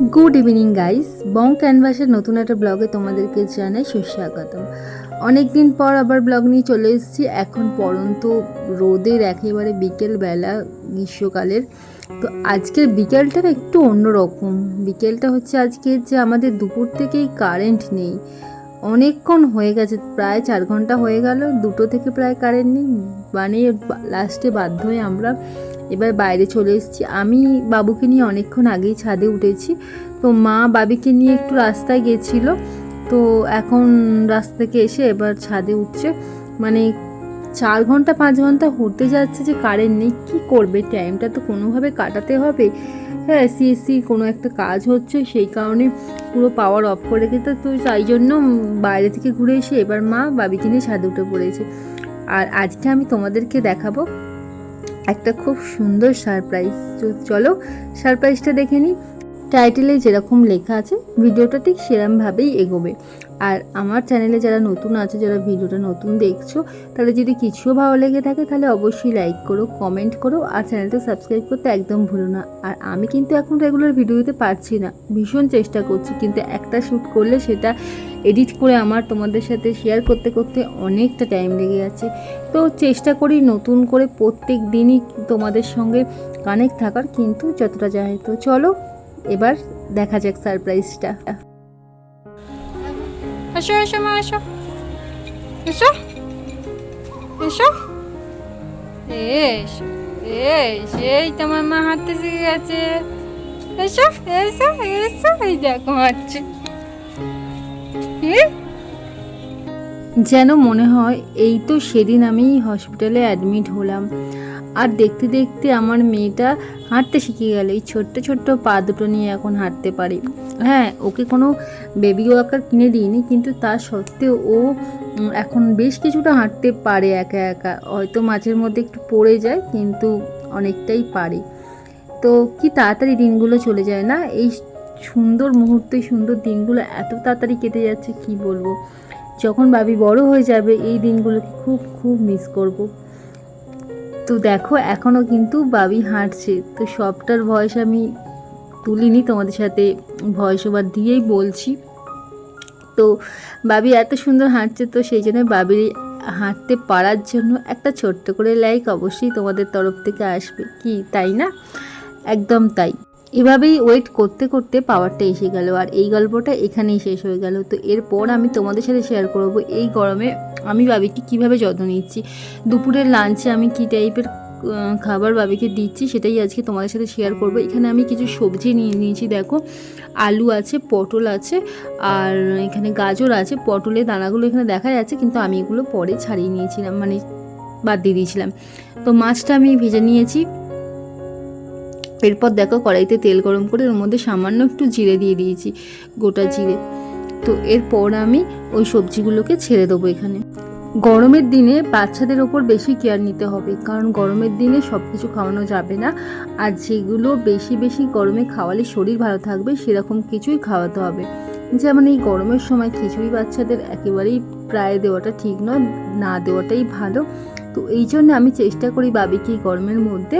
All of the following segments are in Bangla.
গুড ইভিনিং গাইস বং ক্যানভাসের নতুন একটা ব্লগে তোমাদেরকে জানাই সুস্বাগতম। অনেক দিন পর আবার ব্লগ নিয়ে চলে এসেছি। এখন পরন্ত রোদের একেবারে বিকেলবেলা গ্রীষ্মকালের। তো আজকের বিকেলটা না একটু অন্যরকম। বিকেলটা হচ্ছে আজকে যে আমাদের দুপুর থেকেই কারেন্ট নেই। অনেকক্ষণ হয়ে গেছে, প্রায় চার ঘণ্টা হয়ে গেল। দুটো থেকে প্রায় কারেন্ট নেই। মানে লাস্টে বাধ্য হয়ে আমরা এবার বাইরে চলে এসেছি। আমি বাবুকে নিয়ে অনেকক্ষণ আগেই ছাদে উঠেছি। তো মা বাবিকে নিয়ে একটু রাস্তায় গেছিল। তো এখন রাস্তা থেকে এসে এবার ছাদে উঠছে। মানে চার ঘণ্টা, পাঁচ ঘণ্টা হতে যাচ্ছে যে কারেন্ট নেই। কী করবে? টাইমটা তো কোনোভাবে কাটাতে হবে। হ্যাঁ সিএসসি কোনো একটা কাজ হচ্ছে, সেই কারণে পুরো পাওয়ার অফ করে রেখেছে তো তাই জন্য বাইরে থেকে ঘুরে এসে এবার মা বাবিকে নিয়ে ছাদে উঠে পড়েছে। আর আজকে আমি তোমাদেরকে দেখাবো একটা খুব সুন্দর সারপ্রাইজ। চলো সারপ্রাইজটা দেখে নিই। টাইটেলে যেরকম লেখা আছে, ভিডিওটা ঠিক সেরমভাবেই এগোবে। আর আমার চ্যানেলে যারা নতুন আছে, যারা ভিডিওটা নতুন দেখছ, তাহলে যদি কিছুও ভালো লেগে থাকে, তাহলে অবশ্যই লাইক করো কমেন্ট করো আর চ্যানেলটা সাবস্ক্রাইব করতে একদম ভুলো না। আর আমি কিন্তু এখন রেগুলার ভিডিও দিতে পারছি না, ভীষণ চেষ্টা করছি, কিন্তু একটা শ্যুট করলে সেটা এডিট করে আমার তোমাদের সাথে শেয়ার করতে করতে অনেকটা টাইম লেগে যাচ্ছে। তো চেষ্টা করি নতুন করে প্রত্যেক দিনই তোমাদের সঙ্গে কানেক্ট থাকার, কিন্তু যতটা যায় তো চলো এবার দেখা যাক সারপ্রাইজটা এসো এসো, মা, এসো। এসো? এসো? এস এই তোমার মা হাঁটতে শিখে গেছে। এসো এসো এসো, এই দেখো হাঁটছে যেন মনে হয়, এই তো সেদিন আমি হসপিটালে অ্যাডমিট হলাম। আর দেখতে দেখতে আমার মেয়েটা হাঁটতে শিখে গেল। এই ছোট্ট ছোট্ট পা দুটো নিয়ে এখন হাঁটতে পারে। হ্যাঁ ওকে কোনো বেবি ওয়াকার কিনে দিইনি, কিন্তু তা সত্ত্বেও ও এখন বেশ কিছুটা হাঁটতে পারে একা একা। হয়তো মাঝের মধ্যে একটু পড়ে যায়, কিন্তু অনেকটাই পারে। তো কি তাড়াতাড়ি দিনগুলো চলে যায় না? এই সুন্দর মুহূর্তে, সুন্দর দিনগুলো এত তাড়াতাড়ি কেটে যাচ্ছে, কি বলব? যখন বাবি বড় হয়ে যাবে, এই দিনগুলোকে খুব খুব মিস করব। তো দেখো এখনও কিন্তু বাবি হাঁটছে। তো সবটার ভয়েস আমি তুলিনি তোমাদের সাথে ভয়েস ওভার দিয়েই বলছি। তো বাবি এত সুন্দর হাঁটছে, তো সেই জন্য বাবির হাঁটতে পারার জন্য একটা ছোট্ট করে লাইক অবশ্যই তোমাদের তরফ থেকে আসবে। কি, তাই না? একদম তাই। এভাবেই ওয়েট করতে করতে পাওয়ারটা এসে গেল আর এই গল্পটা এখানেই শেষ হয়ে গেল। তো এরপর আমি তোমাদের সাথে শেয়ার করব এই গরমে আমি বাবিকে কীভাবে যত্ন নিচ্ছি। দুপুরের লাঞ্চে আমি কি টাইপের খাবার বাবিকে দিচ্ছি সেটাই আজকে তোমাদের সাথে শেয়ার করব। এখানে আমি কিছু সবজি নিয়ে নিয়েছি, দেখো। আলু আছে, পটল আছে, আর এখানে গাজর আছে। পটলের দানাগুলো এখানে দেখা যাচ্ছে কিন্তু আমি এগুলো পরে ছাড়িয়ে নিয়েছিলাম মানে বাদ দিয়ে দিয়েছিলাম। তো মাছটা আমি ভেজে নিয়েছি। এরপর দেখো কড়াইতে তেল গরম করে ওর মধ্যে সামান্য একটু জিরে দিয়ে দিয়েছি, গোটা জিরে। তো এরপর আমি ওই সবজিগুলোকে ছেড়ে দেবো এখানে। গরমের দিনে বাচ্চাদের ওপর বেশি কেয়ার নিতে হবে, কারণ গরমের দিনে সব কিছু খাওয়ানো যাবে না। আর যেগুলো বেশি বেশি গরমে খাওয়ালে শরীর ভালো থাকবে, সেরকম কিছুই খাওয়াতে হবে। যেমন এই গরমের সময় খিচুড়ি বাচ্চাদের একেবারেই প্রায় দেওয়াটা ঠিক নয়, না দেওয়াটাই ভালো। তো এই জন্য আমি চেষ্টা করি বাবিকে গরমের মধ্যে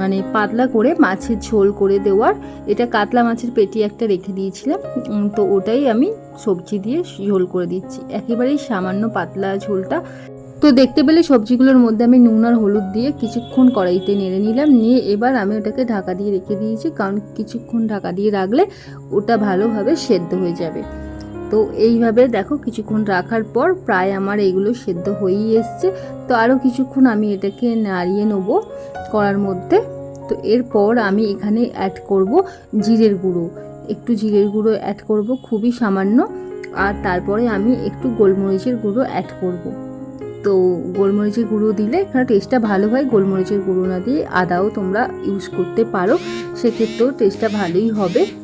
মানে পাতলা করে মাছের ঝোল করে দেওয়ার, এটা কাতলা মাছের পেটি একটা রেখে দিয়েছিলাম তো ওটাই আমি সবজি দিয়ে ঝোল করে দিচ্ছি। একেবারেই সামান্য পাতলা ঝোলটা। তো দেখতে পেলে সবজিগুলোর মধ্যে আমি নুন আর হলুদ দিয়ে কিছুক্ষণ কড়াইতে নেড়ে নিলাম, নিয়ে এবার আমি ওটাকে ঢাকা দিয়ে রেখে দিয়েছি, কারণ কিছুক্ষণ ঢাকা দিয়ে রাখলে ওটা ভালোভাবে সেদ্ধ হয়ে যাবে। তো এইভাবে দেখো কিছুক্ষণ রাখার পর প্রায় আমার এগুলো সেদ্ধ হয়েই এসছে। তো আরও কিছুক্ষণ আমি এটাকে নাড়িয়ে নেব করার মধ্যে। তো এরপর আমি এখানে অ্যাড করব জিরের গুঁড়ো। একটু জিরের গুঁড়ো অ্যাড করব, খুবই সামান্য। আর তারপরে আমি একটু গোলমরিচের গুঁড়ো অ্যাড করব। তো গোলমরিচের গুঁড়ো দিলে এখানে টেস্টটা ভালো হয়। গোলমরিচের গুঁড়ো না দিয়ে আদাও তোমরা ইউজ করতে পারো। সেক্ষেত্রেও টেস্টটা ভালোই হবে।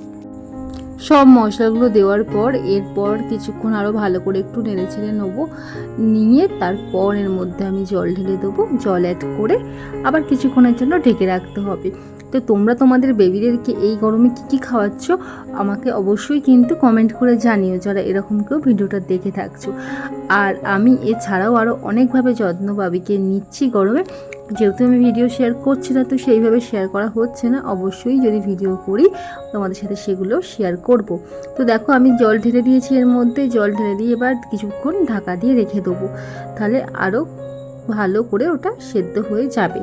সব মশলাগুলো দেওয়ার পর, এরপর কিছুক্ষণ আরও ভালো করে একটু নেড়ে ছেড়ে নেব। নিয়ে তারপর এর মধ্যে আমি জল ঢেলে দেবো। জল অ্যাড করে আবার কিছুক্ষণের জন্য ঢেকে রাখতে হবে। তো তোমরা তোমাদের বেবিদেরকে এই গরমে কী কী খাওয়াচ্ছ, আমাকে অবশ্যই কিন্তু কমেন্ট করে জানিও, যারা এরকম কেউ ভিডিওটা দেখে থাকছো। আর আমি এছাড়াও আরও অনেকভাবে যত্ন বাবিকে নিচ্ছি গরমে। যেহেতু আমি ভিডিও শেয়ার করছি না, তো সেইভাবে শেয়ার করা হচ্ছে না। অবশ্যই যদি ভিডিও করি, তোমাদের সাথে সেগুলো শেয়ার করব। তো দেখো, আমি জল ঢেলে দিয়েছি এর মধ্যে। জল ঢেলে দিয়ে এবার কিছুক্ষণ ঢাকা দিয়ে রেখে দেবো। তাহলে আরও ভালো করে ওটা সেদ্ধ হয়ে যাবে।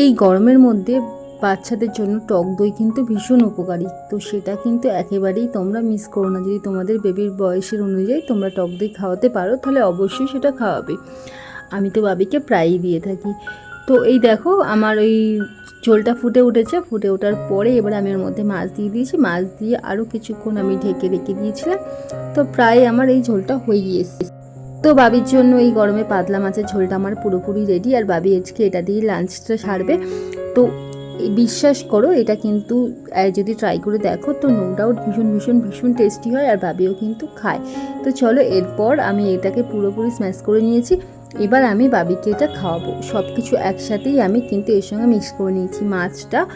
এই গরমের মধ্যে বাচ্চাদের জন্য টক দই কিন্তু ভীষণ উপকারী। তো সেটা কিন্তু একেবারেই তোমরা মিস করো না। যদি তোমাদের বেবির বয়সের অনুযায়ী তোমরা টক দই খাওয়াতে পারো, তাহলে অবশ্যই সেটা খাওয়াবে। আমি তো বাবিকে প্রায়ই দিয়ে থাকি। তো এই দেখো, আমার ওই ঝোলটা ফুটে উঠেছে। ফুটে ওঠার পরে এবার আমি ওর মধ্যে মাছ দিয়ে দিয়েছি। মাছ দিয়ে আরও কিছুক্ষণ আমি ঢেকে রেখে দিয়েছিলাম। তো প্রায় আমার এই ঝোলটা হয়ে গিয়েছে। তো বাবির জন্য এই গরমে পাতলা মাছের ঝোলটা আমার পুরোপুরি রেডি আর বাবি আজকে এটা দিয়ে লাঞ্চটা সারবে। তো বিশ্বাস করো, এটা কিন্তু যদি ট্রাই করে দেখো, তো নো ডাউট ভীষণ ভীষণ ভীষণ টেস্টি হয়। আর বাবিও কিন্তু খায়। তো চলো, এরপর আমি এটাকে পুরোপুরি স্ম্যাশ করে নিয়েছি। এবার আমি বাবিকে এটা খাওয়াবো। সব কিছু একসাথেই আমি কিন্তু এর সঙ্গে মিক্স করে নিয়েছি মাছটা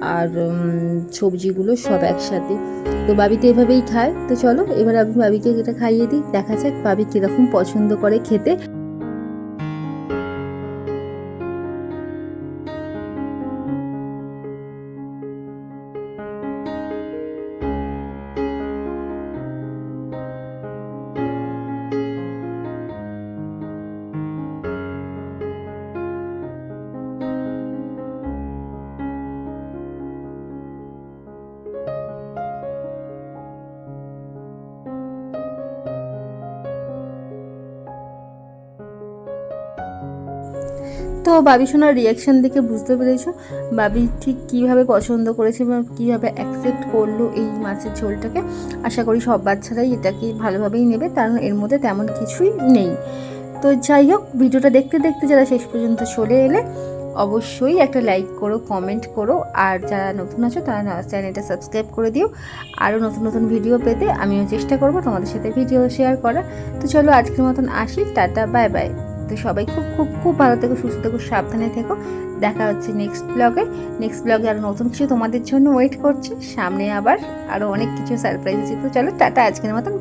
আর সবজিগুলো সব একসাথে। তো বাবি তো এভাবেই খায়। তো চলো, এবার আমি বাবিকে এটা খাইয়ে দিই। দেখা যাক বাবি কীরকম পছন্দ করে খেতে। তো বাবি শোনার রিয়াকশান দেখে বুঝতে পেরেছ? বাবি ঠিক কীভাবে পছন্দ করেছে বা কীভাবে অ্যাকসেপ্ট করল এই মাছের ঝোলটাকে? আশা করি সব বাচ্চারাই এটাকে ভালোভাবেই নেবে, কারণ এর মধ্যে তেমন কিছুই নেই। তো যাই হোক, ভিডিওটা দেখতে দেখতে যারা শেষ পর্যন্ত চলে এলে অবশ্যই একটা লাইক করো কমেন্ট করো, আর যারা নতুন আছো তারা চ্যানেলটা সাবস্ক্রাইব করে দিও। আরও নতুন নতুন ভিডিও পেতে আমিও চেষ্টা করব তোমাদের সাথে ভিডিও শেয়ার করার। তো চলো আজকের মতন আসি, টাটা বাই বাই তো সবাই খুব খুব খুব ভালো থেকো, সুস্থ থেকো, সাবধানে থেকো। দেখা হচ্ছে নেক্সট ব্লগে নেক্সট ব্লগে আরও নতুন কিছু তোমাদের জন্য ওয়েট করছে। সামনে আবার আরও অনেক কিছু সারপ্রাইজ আছে তো চলো, টাটা। আজকের মতন